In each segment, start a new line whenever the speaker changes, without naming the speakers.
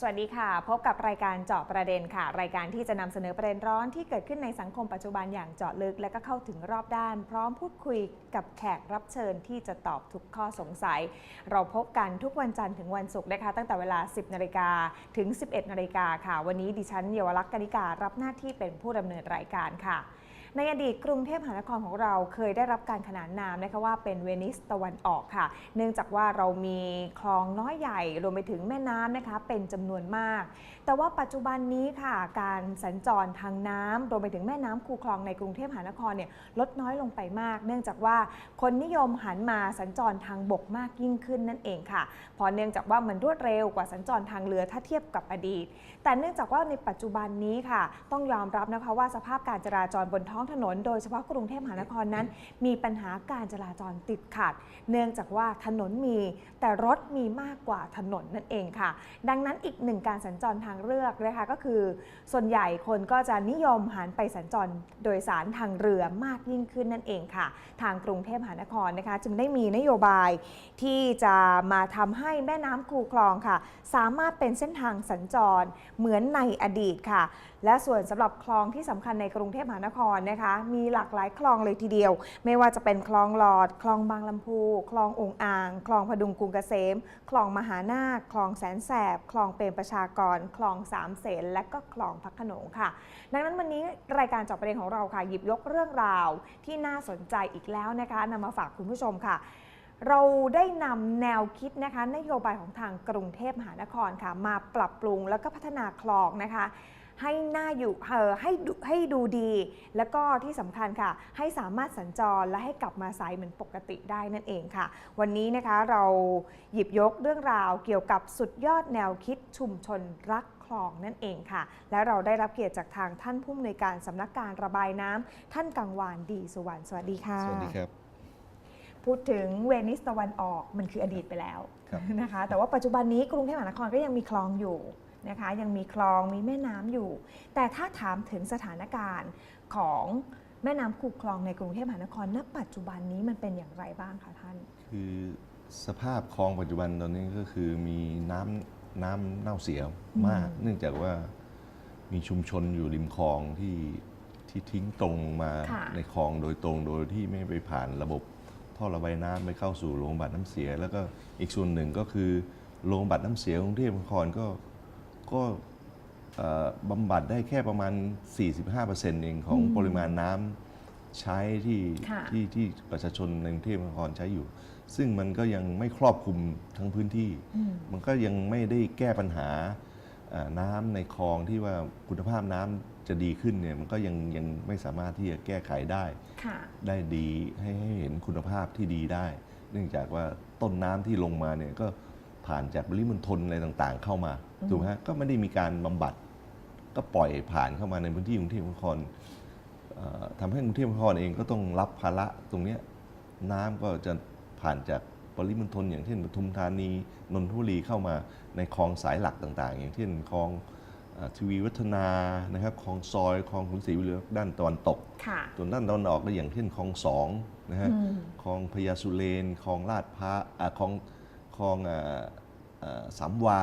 สวัสดีค่ะ พบกับรายการเจาะประเด็นค่ะ รายการที่จะนำเสนอประเด็นร้อนที่เกิดขึ้นในสังคมปัจจุบันอย่างเจาะลึกและก็เข้าถึงรอบด้าน พร้อมพูดคุยกับแขกรับเชิญที่จะตอบทุกข้อสงสัย เราพบกันทุกวันจันทร์ถึงวันศุกร์นะคะ ตั้งแต่เวลา 10นาฬิกาถึง 11นาฬิกาค่ะ วันนี้ดิฉันเยาวลักษณ์กนิการรับหน้าที่เป็นผู้ดำเนินรายการค่ะ ในอดีตกรุงเทพมหานครของเราเคยได้รับการขนานนามนะคะว่าเป็นเวนิสตะวันออกค่ะ เนื่องจากว่าเรามีคลองน้อยใหญ่รวมไปถึงแม่น้ำนะคะเป็นจำนวนมาก แต่ว่าปัจจุบันนี้ค่ะการสัญจรทางน้ำรวมไปถึงแม่น้ำคูคลองในกรุงเทพมหานครเนี่ยลดน้อยลงไปมาก เนื่องจากว่าคนนิยมหันมาสัญจรทางบกมากยิ่งขึ้นนั่นเองค่ะเพอเนื่องจากว่ามันรวดเร็วกว่าสัญจรทางเรือถ้าเทียบกับอดีต แต่เนื่องจากว่าในปัจจุบันนี้ค่ะ ต้องยอมรับนะคะว่าสภาพการจราจรบนท้องถนน โดยเฉพาะกรุงเทพมหานครนั้น มีปัญหาการจราจรติดขัด เนื่องจากว่าถนนมีแต่รถมีมากกว่าถนนนั่นเองค่ะ ดังนั้นอีกหนึ่งการสัญจรทางเลือกนะคะก็คือ ส่วนใหญ่คนก็จะนิยมหันไปสัญจรโดยสารทางเรือมากยิ่งขึ้นนั่นเองค่ะ ทางกรุงเทพมหานครนะคะ จึงได้มีนโยบายที่จะมาทำให้แม่น้ำคูคลองค่ะ สามารถเป็นเส้นทางสัญจรเหมือนในอดีตค่ะ และส่วนสำหรับคลองที่สำคัญในกรุงเทพมหานครนะคะ มีหลากหลายคลองเลยทีเดียว ไม่ว่าจะเป็นคลองหลอด คลองบางลำพู คลององอ่าง คลองพดุงกรุงเกษม คลองมหานาค คลองแสนแสบ คลองเปรมประชากร คลองสามเสน และก็คลองพักขนงค่ะ ดังนั้นวันนี้รายการจอบประเด็นของเราค่ะ หยิบยกเรื่องราวที่น่าสนใจอีกแล้วนะคะนำมาฝากคุณผู้ชมค่ะเราได้นำแนวคิดนะคะนโยบายของทางกรุงเทพมหานครค่ะ มาปรับปรุงแล้วก็พัฒนาคลองนะคะ ให้หน่าอยู่เออให้ดูให้ดูดี แล้วก็ที่สำคัญค่ะ ให้สามารถสัญจรและให้กลับมาใสเหมือนปกติได้นั่นเองค่ะ วันนี้นะคะเราหยิบยกเรื่องราวเกี่ยวกับสุดยอดแนวคิดชุมชนรักคลองนั่นเองค่ะ และเราได้รับเกียรติจากทางท่านผู้อำนวยการสำนักการระบายน้ำท่านกังวานดีสุวรรณสวัสดีค่ะ
สวัสดีครับ
พูดถึงเวนิสตะวันออกมันคืออดีตไปแล้ว
ครับ
นะคะ แต่ว่าปัจจุบันนี้กรุงเทพมหานครก็ยังมีคลองอยู่ นะคะ ยังมีคลองมีแม่น้ำอยู่ แต่ถ้าถามถึงสถานการณ์ของแม่น้ำคูคลองในกรุงเทพมหานครณปัจจุบันนี้มันเป็นอย่างไรบ้างคะท่าน
คือสภาพคลองปัจจุบันตอนนี้ก็คือมีน้ำน้ำเน่าเสียมาก
อืม
เนื่องจากว่ามีชุมชนอยู่ริมคลองที่ที่ทิ้งตรงมา
ค่ะ
ในคลองโดยตรงโดยที่ไม่ไปผ่านระบบท่อระบายน้ำไปเข้าสู่โรงบำบัดน้ำเสีย แล้วก็อีกส่วนหนึ่งก็คือโรงบำบัดน้ำเสียกรุงเทพมหานครก็ ก็เอ่อบำบัดได้แค่ประมาณ 45%เองของ
อืม
ปริมาณน้ำใช้ที่
ค่ะ
ที่ที่ประชาชนในกรุงเทพมหานครใช้อยู่ ซึ่งมันก็ยังไม่ครอบคลุมทั้งพื้นที่
อืม
มันก็ยังไม่ได้แก้ปัญหาเอ่อน้ำในคลองที่ว่าคุณภาพน้ำจะดีขึ้นเนี่ยมันก็ยังยังไม่สามารถที่จะแก้ไขได้
ค่ะ
ได้ดีให้ให้เห็นคุณภาพที่ดีได้ เนื่องจากว่าต้นน้ำที่ลงมาเนี่ยก็ ผ่านจากบริมณฑลอะไรต่างๆ เข้ามา
อืม
ถูกไหมฮะก็ไม่ได้มีการบำบัด ก็ปล่อยผ่านเข้ามาในพื้นที่กรุงเทพมหานครเอ่อทำให้กรุงเทพมหานครเองก็ต้องรับภาระตรงเนี้ยน้ำก็จะผ่านจากปริมณฑลอย่างเช่นปทุมธานีนนทบุรีเข้ามาในคลองสายหลักต่าง ๆ อย่างเช่นคลองเอ่อทวีวัฒนานะครับคลองซอยคลองขุนศรีวิไลด้านตะวันตก
ค่ะ
ส่วนด้านตะวันออกก็อย่างเช่นคลองสองนะฮะ
อืม
คลองพญาสุเรนคลองลาดพร้าอ่าคลอง คลองอ่าอ่าสามวา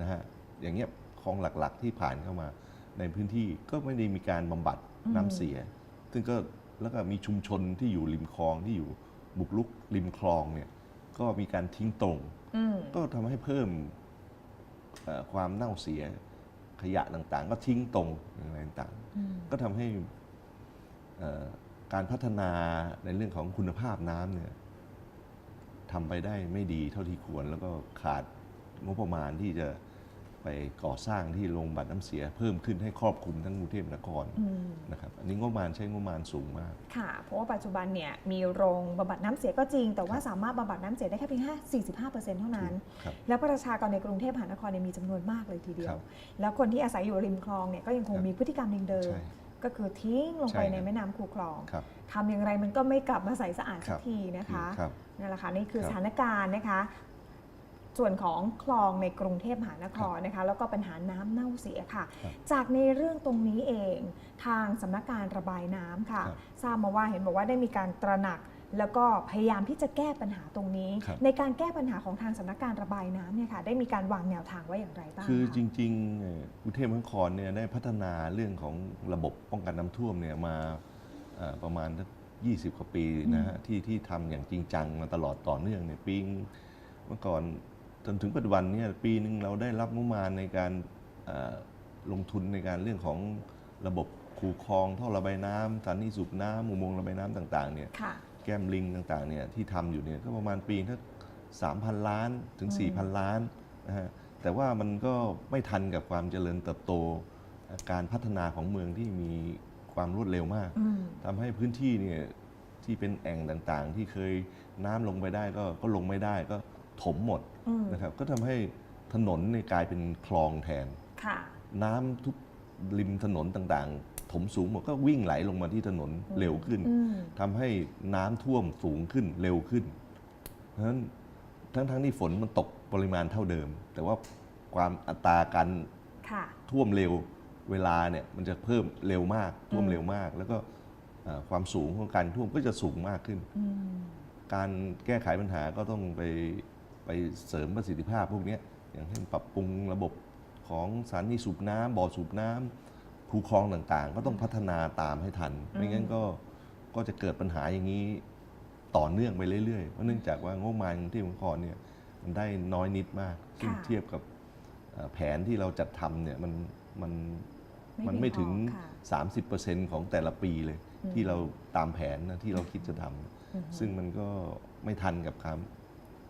นะฮะอย่างเงี้ยคลองหลักๆที่ผ่านเข้ามาในพื้นที่ก็ไม่ได้มีการบำบัด
อืม
น้ำเสีย ซึ่งก็แล้วก็มีชุมชนที่อยู่ริมคลองที่อยู่บุกลุกริมคลองเนี่ยก็มีการทิ้งตรง
อืม
ก็ทำให้เพิ่มเอ่อความเน่าเสียขยะต่างๆ ก็ทิ้งตรงอะไรต่างๆ
อืม
ก็ทำให้เอ่อการพัฒนาในเรื่องของคุณภาพน้ำเนี่ย ทำไปได้ไม่ดีเท่าที่ควร แล้วก็ขาดงบประมาณที่จะไปก่อสร้างที่โรงบัดน้ำเสียเพิ่มขึ้นให้ครอบคลุมทั้งกรุงเทพมหานคร
อืม
นะครับอันนี้งบประมาณใช้งบประมาณสูงมาก
ค่ะ เพราะว่าปัจจุบันเนี่ยมีโรงบำบัดน้ำเสียก็จริง แต่ว่า
ครับ
สามารถบำบัดน้ำเสียได้แค่เพียงแค่45%เท่านั้น
ครับ
แล้วประชากรในกรุงเทพมหานครเนี่ยมีจำนวนมากเลยทีเดีย
ครั
ว
บ
แล้วคนที่อาศัยอยู่ริมคลองเนี่ยก็ยังคง
ครับ
มีพฤติกรรมเดิม
ใช่
ๆก็คือทิ้งลงไป
ใช่ครับ
ในแม่น้ำคูคลอง
ครับ
ทำอย่างไรมันก็ไม่กลับมาใสสะอาด
ค
สั
รั
ก
บ
ทีนะคะ
ครับ
นั่นแหละค่ะนี่คือ
ครับ
สถานการณ์นะคะ ส่วนของคลองในกรุงเทพมหานครนะคะ แล้วก็ปัญหาน้ำเน่าเสียค่ะ
ครับ
จากในเรื่องตรงนี้เองทางสำนักการระบายน้ำค่ะ
ครับ
ทราบมาว่าเห็นบอกว่าได้มีการตระหนัก แล้วก็พยายามที่จะแก้ปัญหาตรงนี้
ครับ
ในการแก้ปัญหาของทางสำนักการระบายน้ำเนี่ยค่ะ ได้มีการวางแนวทางไว้อย่างไรบ้าง
คือะจริงๆเอ่อกรุงเทพมหานครเนี่ยได้พัฒนาเรื่องของระบบป้องกันน้ำท่วมเนี่ยมาเอ่อ ประมาณสัก20กว่าปีนะฮะที่ที่ทำอย่างจริงจังมาตลอดต่อเนื่องเนี่ยปีงเมื่อก่อนจนถึงปัจจุบันเนี่ยปีหนึ่งเราได้รับงบประมาณในการเอ่อลงทุนในการเรื่องของระบบคูคลองท่อระบายน้ำสถานีสูบน้ำอุโมงค์ระบายน้ำต่างๆเนี่ย
ค่ะ
แก้มลิงต่างๆเนี่ยที่ทำอยู่เนี่ยก็ประมาณปีถ้าสามพันล้านถึง 4,000 ล้านนะฮะแต่ว่ามันก็ไม่ทันกับความเจริญเติบโต การพัฒนาของเมืองที่มี ความรวดเร็วมาก
อืม
ทำให้พื้นที่เนี่ยที่เป็นแอ่งต่างๆ ที่เคยน้ำลงไปได้ก็ก็ลงไม่ได้ก็ถมหมด
อืม
นะครับ ก็ทำให้ถนนเนี่ยกลายเป็นคลองแทน
ค่ะ
น้ำทุกริมถนนต่างๆ ถมสูงหมดก็วิ่งไหลลงมาที่ถนนเร็วขึ้น
อืม
ทำให้น้ำท่วมสูงขึ้นเร็วขึ้นเพราะฉะนั้นทั้งทั้งที่ฝนมันตกปริมาณเท่าเดิม แต่ว่าความอัตราการ
ค่ะ
ท่วมเร็ว เวลาเนี่ยมันจะเพิ่มเร็วมากท่วม
อืม
เร็วมาก แล้วก็เอ่อความสูงของการท่วมก็จะสูงมากขึ้น
อืม
การแก้ไขปัญหาก็ต้องไปไปเสริมประสิทธิภาพพวกเนี้ยอย่างเช่นปรับปรุงระบบของสถานีสูบน้ำบ่อสูบน้ำคูคลองต่างๆ ก็ต้องพัฒนาตามให้ทัน ไม่งั้นก็ก็จะเกิดปัญหาอย่างนี้ต่อเนื่องไปเรื่อยๆ เพราะเนื่องจากว่างบประมาณกรุงเทพมหานครเนี่ยมันได้น้อยนิดมากซึ่ง
ค่ะ
เทียบกับเอ่อแผนที่เราจัดทำเนี่ยมันมัน
ไม่
มันไม่ถึง
เพียงพอค่ะ
30%ของแต่ละปีเลย
อืม
ที่เราตามแผนนะที่เราคิดจะทำ
อืม
ซึ่งมันก็ไม่ทันกับการ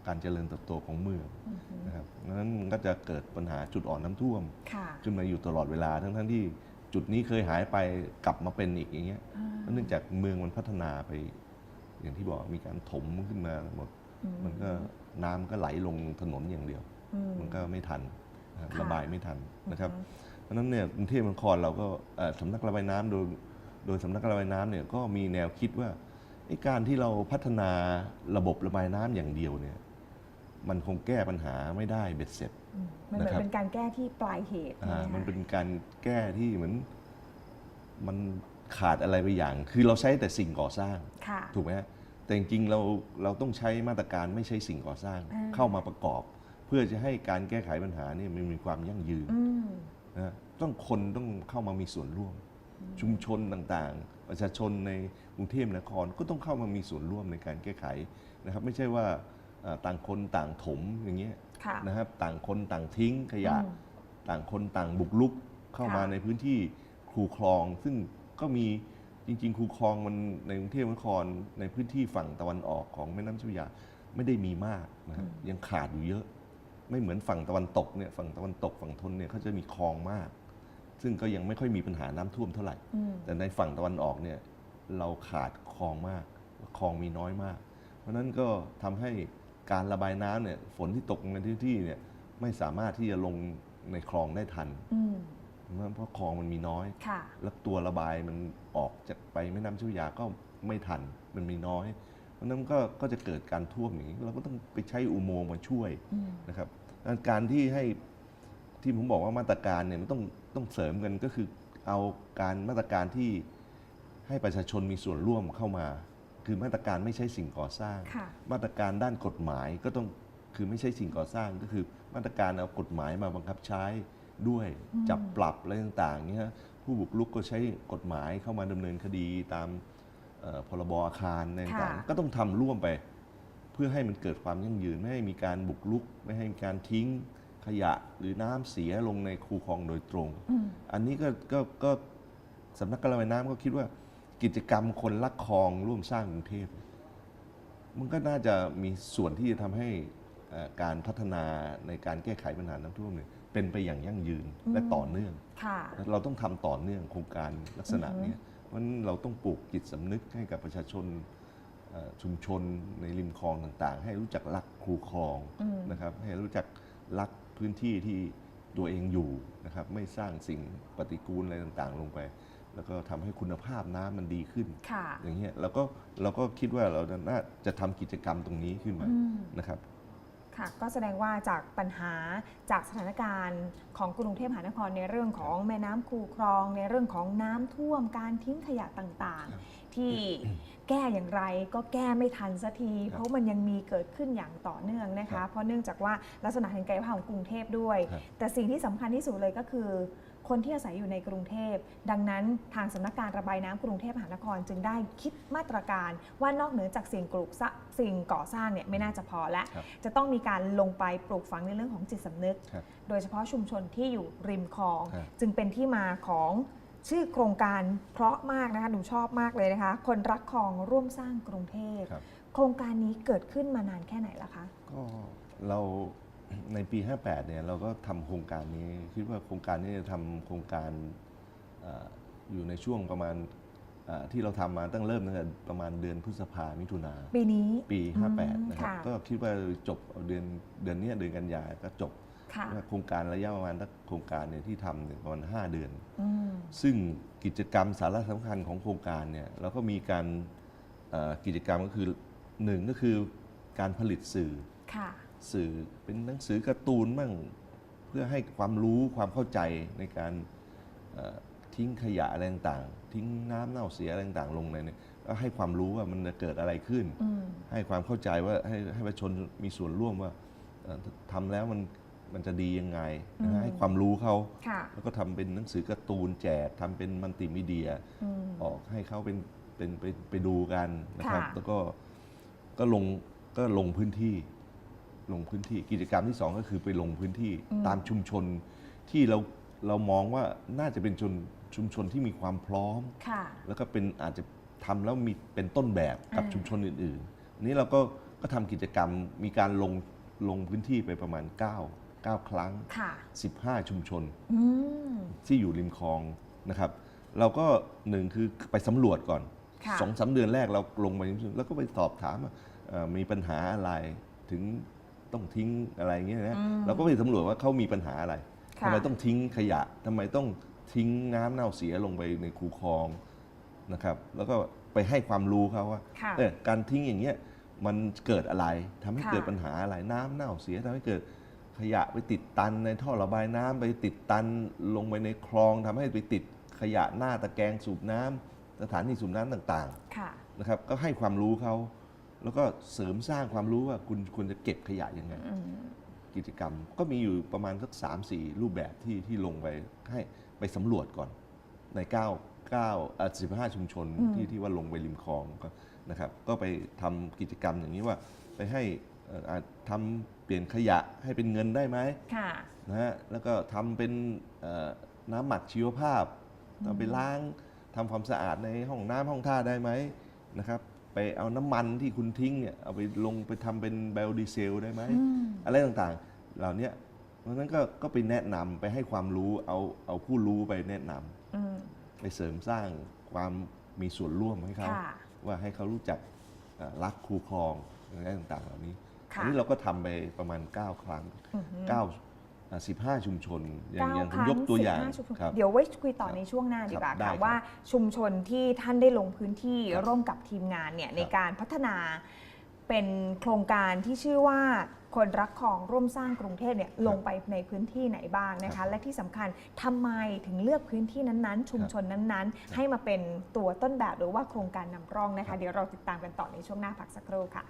การเจริญเติบโตของเมือง
อืม
นะครับดังนั้นมันก็จะเกิดปัญหาจุดอ่อนน้ำท่วม
ค่ะ
ขึ้นมาอยู่ตลอดเวลาทั้งทั้งๆที่จุดนี้เคยหายไปกลับมาเป็นอีกอย่างเงี้ย
อ่า
เนื่องจากเมืองมันพัฒนาไป อย่างที่บอกมีการถมขึ้นมาหมด
อื
มันก็น้ำก็ไหลลงถนนอย่างเดียว
อื
มันก็ไม่ทันนะครับ
ค่ะ
ระบายไม่ทันนะครับ
อืม
เพราะฉะนั้นเนี่ยกรุงเทพมหานครเราก็เอ่อสำนักระบายน้ำโดยโดยสำนักระบายน้ำเนี่ยก็มีแนวคิดว่าไอ้การที่เราพัฒนาระบบระบายน้ำอย่างเดียวเนี่ยมันคงแก้ปัญหาไม่ได้เบ็ดเสร็จ
อืมมันเหมือน
นะครับ
เป็นการแก้ที่ปลายเหตุ
อ่า
ใช่ไห
มัน
คะ
เป็นการแก้ที่เหมือนมันขาดอะไรไปอย่าง คือเราใช้แต่สิ่งก่อสร้าง
ค่ะ
ถูกไหมฮะ แต่จริงๆเราเราต้องใช้มาตรการไม่ใช่สิ่งก่อสร้าง
อ่า
เข้ามาประกอบ เพื่อจะให้การแก้ไขปัญหาเนี่ยมันมีความยั่งยืน
อืม
นะต้องคนต้องเข้ามามีส่วนร่วม ชุมชนต่างๆ ประชาชนในกรุงเทพนครก็ต้องเข้ามามีส่วนร่วมในการแก้ไขนะครับ ไม่ใช่ว่าเอ่อต่างคนต่างถมอย่างเงี้ย
ค่ะ
นะครับต่างคนต่างทิ้งขยะ
อืม
ต่างคนต่างบุกลุกเข้ามา
ค่ะ
ในพื้นที่คูคลอง ซึ่งก็มีจริง ๆ คูคลองมันในกรุงเทพมหานครในพื้นที่ฝั่งตะวันออกของแม่น้ำเจ้าพระยาไม่ได้มีมากนะครับยังขาดอยู่เยอะ ไม่เหมือนฝั่งตะวันตกเนี่ยฝั่งตะวันตกฝั่งทนเนี่ยเขาจะมีคลองมาก ซึ่งก็ยังไม่ค่อยมีปัญหาน้ำท่วมเท่าไหร่
อืม
แต่ในฝั่งตะวันออกเนี่ยเราขาดคลองมากคลองมีน้อยมาก เพราะฉะนั้นก็ทำให้การระบายน้ำเนี่ยฝนที่ตกในพื้นที่เนี่ยไม่สามารถที่จะลงในคลองได้ทัน
อืม
เพราะคลองมันมีน้อย
ค่ะ
แล้วตัวระบายมันออกจากไปแม่น้ำเจ้าพระยาก็ไม่ทันมันมีน้อย เพราะฉะนั้นก็ก็จะเกิดการท่วมอย่างนี้เราก็ต้องไปใช้อุโมงค์มาช่วย
อืม
นะครับดังนั้นการที่ให้ที่ผมบอกว่ามาตรการเนี่ยมันต้องต้องเสริมกันก็คือเอาการมาตรการที่ให้ประชาชนมีส่วนร่วมเข้ามา คือมาตรการไม่ใช่สิ่งก่อสร้าง
ค่ะ
มาตรการด้านกฎหมายก็ต้องคือไม่ใช่สิ่งก่อสร้างก็คือมาตรการเอากฎหมายมาบังคับใช้ด้วย
อืม
จับปรับอะไรต่างๆเนี่ยผู้บุกรุกก็ใช้กฎหมายเข้ามาดำเนินคดีตามเอ่อ พรบอาคารอะไรต่างๆก็ต้องทำร่วมไป เพื่อให้มันเกิดความยั่งยืนไม่ให้มีการบุกรุก ไม่ให้มีการทิ้งขยะหรือน้ำเสียลงในคูคลองโดยตรง
อืม
อันนี้ก็ก็ก็สำนักการระบายน้ำก็คิดว่ากิจกรรมคนรักคลองร่วมสร้างกรุงเทพมันก็น่าจะมีส่วนที่จะทำให้เอ่อการพัฒนาในการแก้ไขปัญหาน้ำท่วมเนี่ยเป็นไปอย่างยั่งยืนและต่อเนื่อง
ค่ะ
เราต้องทำต่อเนื่องโครงการลักษณะเนี้ย เพราะฉะนั้นเราต้องปลูกจิตสำนึกให้กับประชาชนเอ่อชุมชนในริมคลองต่างๆ ให้รู้จักรักคูคลอง
อืม
นะครับ ให้รู้จักรักพื้นที่ที่ตัวเองอยู่นะครับ ไม่สร้างสิ่งปฏิกูลอะไรต่างๆ ลงไป แล้วก็ทำให้คุณภาพน้ำมันดีขึ้น
ค่ะ
อย่างเงี้ยเราก็เราก็คิดว่าเราน่าจะทำกิจกรรมตรงนี้ขึ้นมา
อืม
นะครับ
ค่ะก็แสดงว่าจากปัญหาจากสถานการณ์ของกรุงเทพมหานครในเรื่องของแม่น้ำคูคลอง ในเรื่องของน้ำท่วมการทิ้งขยะต่าง
ครับ
ๆ ที่แก้อย่างไรก็แก้ไม่ทันสักที
ครับ
เพราะมันยังมีเกิดขึ้นอย่างต่อเนื่องนะ
ครั
คะ
บ
เพราะเนื่องจากว่าลักษณะแห่งกายภาพของกรุงเทพด้วย
ครับ
แต่สิ่งที่สำคัญที่สุดเลยก็คือ คนที่อาศัยอยู่ในกรุงเทพ ดังนั้นทางสำนักการระบายน้ำกรุงเทพมหานคร จึงได้คิดมาตรการว่านอกเหนือจากสิ่งปลูกสร้างสิ่งก่อสร้างเนี่ยไม่น่าจะพอและ
ครับ
จะต้องมีการลงไปปลูกฝังในเรื่องของจิตสำนึก
ครับ
โดยเฉพาะชุมชนที่อยู่ริมคลอง
ครับ
จึงเป็นที่มาของชื่อโครงการเพราะมากนะคะหนูชอบมากเลยนะคะ คนรักคลองร่วมสร้างกรุงเทพ
ครับ
โครงการนี้เกิดขึ้นมานานแค่ไหนละคะ
ก็เรา ในปี 58 เนี่ยเราก็ทำโครงการนี้ คิดว่าโครงการนี้จะทำโครงการเอออยู่ในช่วงประมาณเอ่อที่เราทำมาตั้งเริ่มตั้งแต่ประมาณเดือนพฤษภามิถุนา
ปีนี้
ปี
อืม
58 นะครับ
ค่ะ
ก็คิดว่าจบเดือนเดือนเนี้ยเดือนกันยาก็จบ
ค่ะ
ว่าโครงการระยะประมาณสักโครงการเนี่ยที่ทำเนี่ยประมาณ 5 เดือน
อืม
ซึ่งกิจกรรมสาระสำคัญของโครงการเนี่ยเราก็มีการเอ่อกิจกรรมก็คือหนึ่งก็คือการผลิตสื่อ
ค่ะ
สื่อเป็นหนังสือการ์ตูนบ้างเพื่อให้ความรู้ความเข้าใจในการเอ่อทิ้งขยะอะไรต่างๆ ทิ้งน้ำเน่าเสียอะไรต่างๆลงในเนี่ยก็ให้ความรู้ว่ามันจะเกิดอะไรขึ้น
อืม
ให้ความเข้าใจว่าให้ให้ประชาชนมีส่วนร่วมว่าเอ่อทำแล้วมันมันจะดียังไงนะฮะให้ความรู้เขา
ค่ะ
แล้วก็ทำเป็นหนังสือการ์ตูนแจกทำเป็นมัลติมีเดีย
อืม
ออกให้เขาเป็นเป็นไปไปดูกันนะครับ
ค่ะ
แล้วก็ก็ลงก็ลงพื้นที่ ลงพื้นที่กิจกรรมที่สองก็คือไปลงพื้นที่ตามชุมชนที่เราเรามองว่าน่าจะเป็นชนชุมชนที่มีความพร้อม
ค่ะ
แล้วก็เป็นอาจจะทำแล้วมีเป็นต้นแบบกับ
อ่า
ชุมชนอื่นๆอันนี้เราก็ก็ทำกิจกรรมมีการลงลงพื้นที่ไปประมาณ 9 9 ครั้ง
ค่ะ
15 ชุมชน
อืม
ที่อยู่ริมคลองนะครับ เราก็หนึ่งคือไปสำรวจก่อน
ค่ะ
สองสามเดือนแรกเราลงไปแล้วก็ไปสอบถามว่าเอ่อมีปัญหาอะไรถึง ต้องทิ้งอะไรอย่างเงี้ยนะ
อืม
เราก็ไปสำรวจว่าเขามีปัญหาอะไร
ค่ะ
ทำไมต้องทิ้งขยะทำไมต้องทิ้งน้ำเน่าเสียลงไปในคูคลองนะครับแล้วก็ไปให้ความรู้เขาว่า
ค่ะ
เออการทิ้งอย่างเงี้ยมันเกิดอะไรทำให้
ค่ะ
เกิดปัญหาอะไรน้ำเน่าเสียทำให้เกิดขยะไปติดตันในท่อระบายน้ำไปติดตันลงไปในคลองทำให้ไปติดขยะหน้าตะแกรงสูบน้ำสถานีสูบน้ำต่าง
ค่ะ
ๆนะครับก็ให้ความรู้เขา แล้วก็เสริมสร้างความรู้ว่าคุณควรจะเก็บขยะยังไง
อืม
กิจกรรมก็มีอยู่ประมาณสักสามสี่รูปแบบที่ที่ลงไปให้ไปสำรวจก่อนใน9 9อะ15 ชุมชน
อืม
ที่ที่ว่าลงไปริมคลองก็นะครับ ก็ไปทำกิจกรรมอย่างนี้ว่าไปให้เอ่ออาจทำเปลี่ยนขยะให้เป็นเงินได้ไหม
ค่ะ
นะฮะแล้วก็ทำเป็นเอ่อน้ำหมักชีวภาพเอาไปล้างทำความสะอาดในห้องน้ำห้องท่าได้ไหมนะครับ ไปเอาน้ำมันที่คุณทิ้งเนี่ยเอาไปลงไปทำเป็นไบโอดีเซลได้ไหม
อืม
อะไรต่างๆ เหล่าเนี้ยเพราะฉะนั้นก็ก็ไปแนะนำไปให้ความรู้เอาเอาผู้รู้ไปแนะนำ
อืม
ไปเสริมสร้างความมีส่วนร่วมให้เขา
ค่ะ
ว่าให้เขารู้จักเอ่อรักครูครองอะไรต่างๆ เหล่านี้
ค่ะ
อันี้เราก็ทำไปประมาณ 9 ครั้ง
อือหือ
9อ่า 15 ชุมชน อย่างอย่างผม
เก้
ยกตัวอย่าง
ครั้15ชุมชน
ครับ
เดี๋ยวไว้คุยต่อ
ครับ
ในช่วงหน้าดีกว่า
ครับได้
ค่ะ
ครับ
ว่าชุมชนที่ท่านได้ลงพื้นที่
ครับ
ร่วมกับทีมงานเนี่ย
ครับ
ในการพัฒนาเป็นโครงการที่ชื่อว่าคนรักของร่วมสร้างกรุงเทพเนี่ยลงไปในพื้นที่ไหนบ้างนะ
ครั
คะ
บ
และที่สำคัญทำไมถึงเลือกพื้นที่นั้นๆ ชุมชนนั้นๆ ให้มาเป็นตัวต้นแบบหรือว่าโครงการนำร่องนะ
ครั
คะ
บ
เดี๋ยวเราติดตามกันต่อในช่วงหน้าพักสักครู่ค่ะ